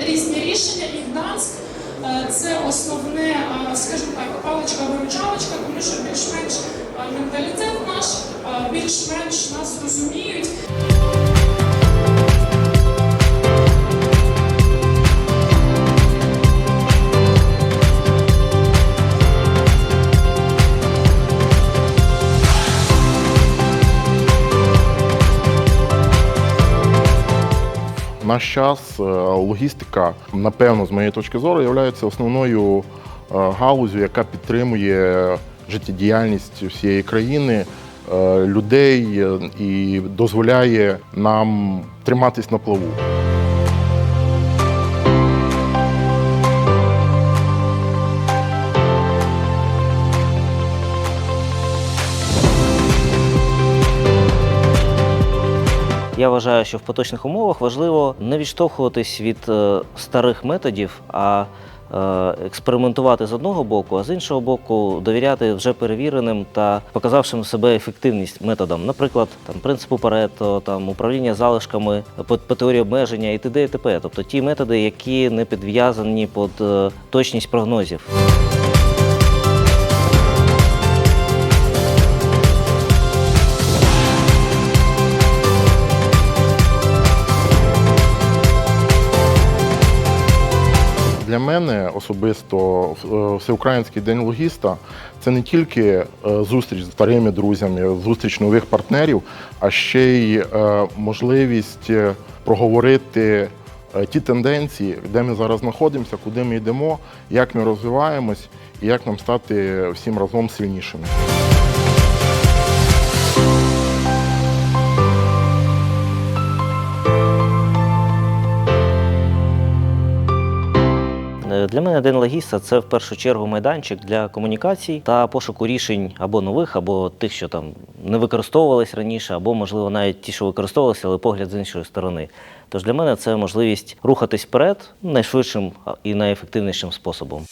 різні рішення, і Гданськ е, це основне, е, скажімо так, паличка-виручалочка, тому що більш-менш е, менталітет наш, більш-менш наш час е, логістика, напевно, з моєї точки зору, є основною е, галузю, яка підтримує життєдіяльність всієї країни, е, людей і дозволяє нам триматись на плаву. Я вважаю, що в поточних умовах важливо не відштовхуватись від е, старих методів, а е, експериментувати з одного боку, а з іншого боку, довіряти вже перевіреним та показавшим себе ефективність методам, наприклад, там принципу Парето, там управління залишками по, по теорії обмеження і т.д. і т.п. Тобто ті методи, які не підв'язані під е, точність прогнозів. Для мене особисто е, Всеукраїнський день логіста це не тільки е, зустріч з старими друзями, зустріч нових партнерів, а ще й е, можливість проговорити ті тенденції, де ми зараз знаходимося, куди ми йдемо, як ми розвиваємось і як нам стати всім разом сильнішими. Для мене день логіста це в першу чергу майданчик для комунікацій та пошуку рішень або нових, або тих, що там не використовувались раніше, або, можливо, навіть ті, що використовувалися, але погляд з іншої сторони. Тож для мене це можливість рухатись вперед найшвидшим і найефективнішим способом.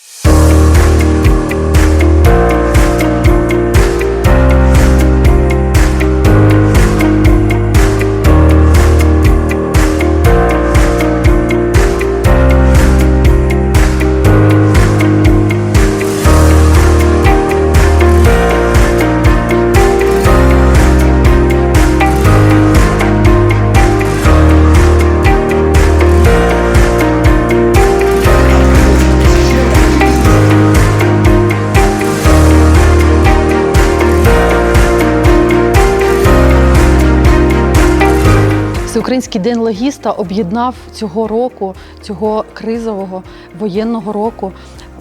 Всеукраїнський день логіста об'єднав цього року, цього кризового воєнного року,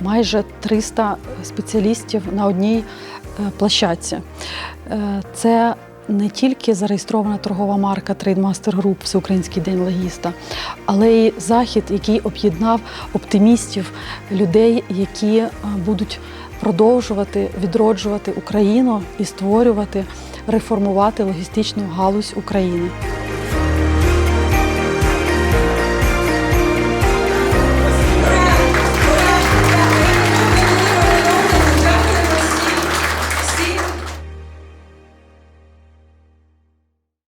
майже 300 спеціалістів на одній е, площадці. Е, Це не тільки зареєстрована торгова марка Трейдмастер Груп Всеукраїнський день логіста, але й захід, який об'єднав оптимістів, людей, які е, будуть продовжувати відроджувати Україну і створювати, реформувати логістичну галузь України.